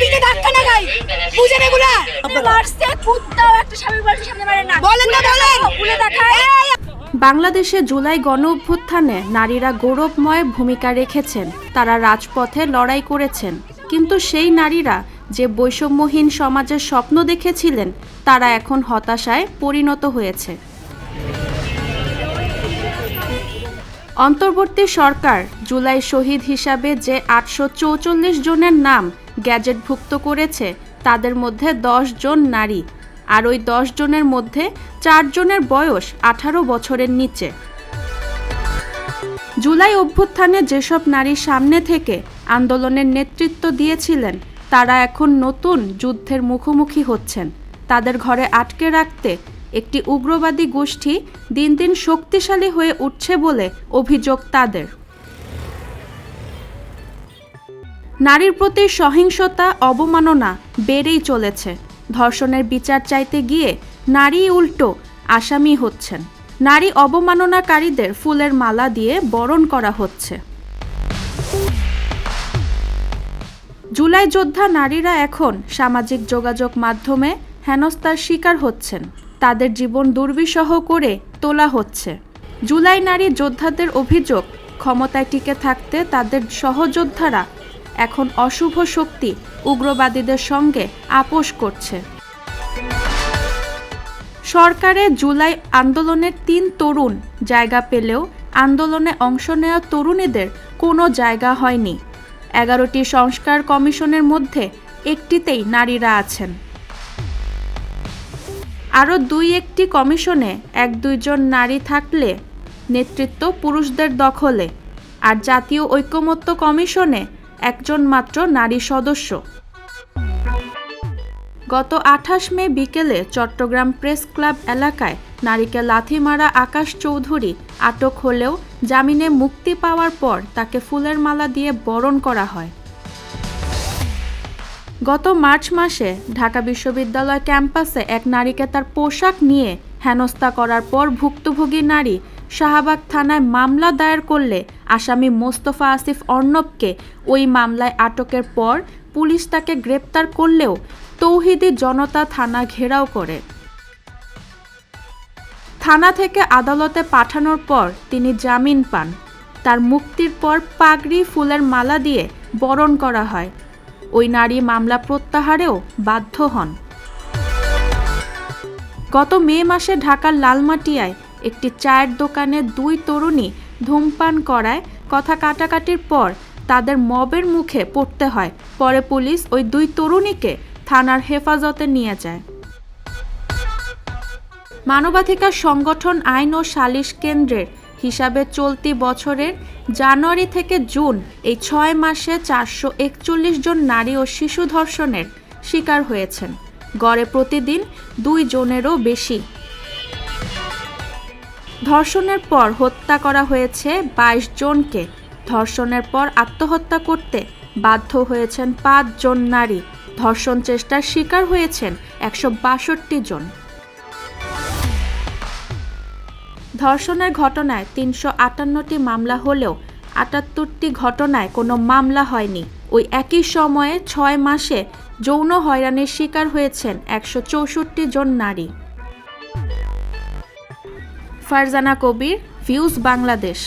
পিঠে ধাক্কা না খাই। বুঝেন এগুলা মারছে কুত্তাও একটা স্বামীর বাড়ির সামনে মারে না। বলেন না বলেন। বলে দেখায়। বাংলাদেশে জুলাই গণ অভ্যুত্থানে নারীরা গৌরবময় ভূমিকা রেখেছেন। তারা রাজপথে লড়াই করেছেন। কিন্তু সেই নারীরা যে বৈষম্যহীন সমাজের স্বপ্ন দেখেছিলেন তারা এখন হতাশায় পরিণত হয়েছে। অন্তর্বর্তী সরকার জুলাই শহীদ হিসাবে যে আটশো চৌচল্লিশ জনের নাম গ্যাজেটভুক্ত করেছে, তাদের মধ্যে দশ জন নারী আর ওই দশ জনের মধ্যে চারজনের বয়স আঠারো বছরের নিচে। জুলাই অভ্যুত্থানে যেসব নারী সামনে থেকে আন্দোলনের নেতৃত্ব দিয়েছিলেন, তারা এখন নতুন যুদ্ধের মুখোমুখি হচ্ছেন। তাদের ঘরে আটকে রাখতে একটি উগ্রবাদী গোষ্ঠী দিন দিন শক্তিশালী হয়ে উঠছে বলে অভিযোগ তাদের। নারীর প্রতি সহিংসতা, অবমাননা বেড়েই চলেছে। ধর্ষণের বিচার চাইতে গিয়ে নারী উল্টো আসামি হচ্ছেন। নারী অবমাননাকারীদের ফুলের মালা দিয়ে বরণ করা হচ্ছে। জুলাই যোদ্ধা নারীরা এখন সামাজিক যোগাযোগ মাধ্যমে হেনস্থার শিকার হচ্ছেন। তাদের জীবন দুর্বিষহ করে তোলা হচ্ছে। জুলাই নারী যোদ্ধাদের অভিযোগ, ক্ষমতায় টিকে থাকতে তাদের সহযোদ্ধারা এখন অশুভ শক্তি উগ্রবাদীদের সঙ্গে আপোষ করছে। সরকারে জুলাই আন্দোলনের তিন তরুণ জায়গা পেলেও আন্দোলনে অংশ নেওয়া তরুণীদের কোনো জায়গা হয়নি। এগারোটি সংস্কার কমিশনের মধ্যে একটিতেই নারীরা আছেন। আরও দুই একটি কমিশনে এক দুইজন নারী থাকলে নেতৃত্ব পুরুষদের দখলে, আর জাতীয় ঐকমত্য কমিশনে একজন মাত্র নারী সদস্য। গত আঠাশ মে বিকেলে চট্টগ্রাম প্রেস ক্লাব এলাকায় নারীকে লাথি মারা আকাশ চৌধুরী আটক হলেও জামিনে মুক্তি পাওয়ার পর তাকে ফুলের মালা দিয়ে বরণ করা হয়। গত মার্চ মাসে ঢাকা বিশ্ববিদ্যালয় ক্যাম্পাসে এক নারীকে তার পোশাক নিয়ে হেনস্থা করার পর ভুক্তভোগী নারী শাহবাগ থানায় মামলা দায়ের করলে আসামি মোস্তফা আসিফ অর্ণবকে ওই মামলায় আটকের পর পুলিশ তাকে গ্রেপ্তার করলেও তৌহিদি জনতা থানা ঘেরাও করে। থানা থেকে আদালতে পাঠানোর পর তিনি জামিন পান। তার মুক্তির পর পাগড়ি, ফুলের মালা দিয়ে বরণ করা হয়। ওই নারী মামলা প্রত্যাহারেও বাধ্য হন। গত মে মাসে ঢাকার লালমাটিয়ায় একটি চায়ের দোকানে দুই তরুণী ধূমপান করায়। কথা কাটাকাটির পর তাদের মবের মুখে পড়তে হয়। পরে পুলিশ ওই দুই তরুণীকে থানার হেফাজতে নিয়ে যায়। মানবাধিকার সংগঠন আইন ও সালিশ কেন্দ্রের হিসাবে চলতি বছরের জানুয়ারি থেকে জুন এই ছয় মাসে চারশো একচল্লিশ জন নারী ও শিশু ধর্ষণের শিকার হয়েছেন। গড়ে প্রতিদিন দুই জনেরও বেশি। ধর্ষণের পর হত্যা করা হয়েছে বাইশ জনকে। ধর্ষণের পর আত্মহত্যা করতে বাধ্য হয়েছেন পাঁচজন নারী। ধর্ষণ চেষ্টার শিকার হয়েছেন একশো বাষট্টি জন। ধর্ষণের ঘটনায় তিনশো আটান্নটি মামলা হলেও আটাত্তরটি ঘটনায় কোনো মামলা হয়নি। ওই একই সময়ে ছয় মাসে যৌন হয়রানির শিকার হয়েছেন একশো চৌষট্টি জন নারী। ফারজানা কবির ভিউজ বাংলাদেশ।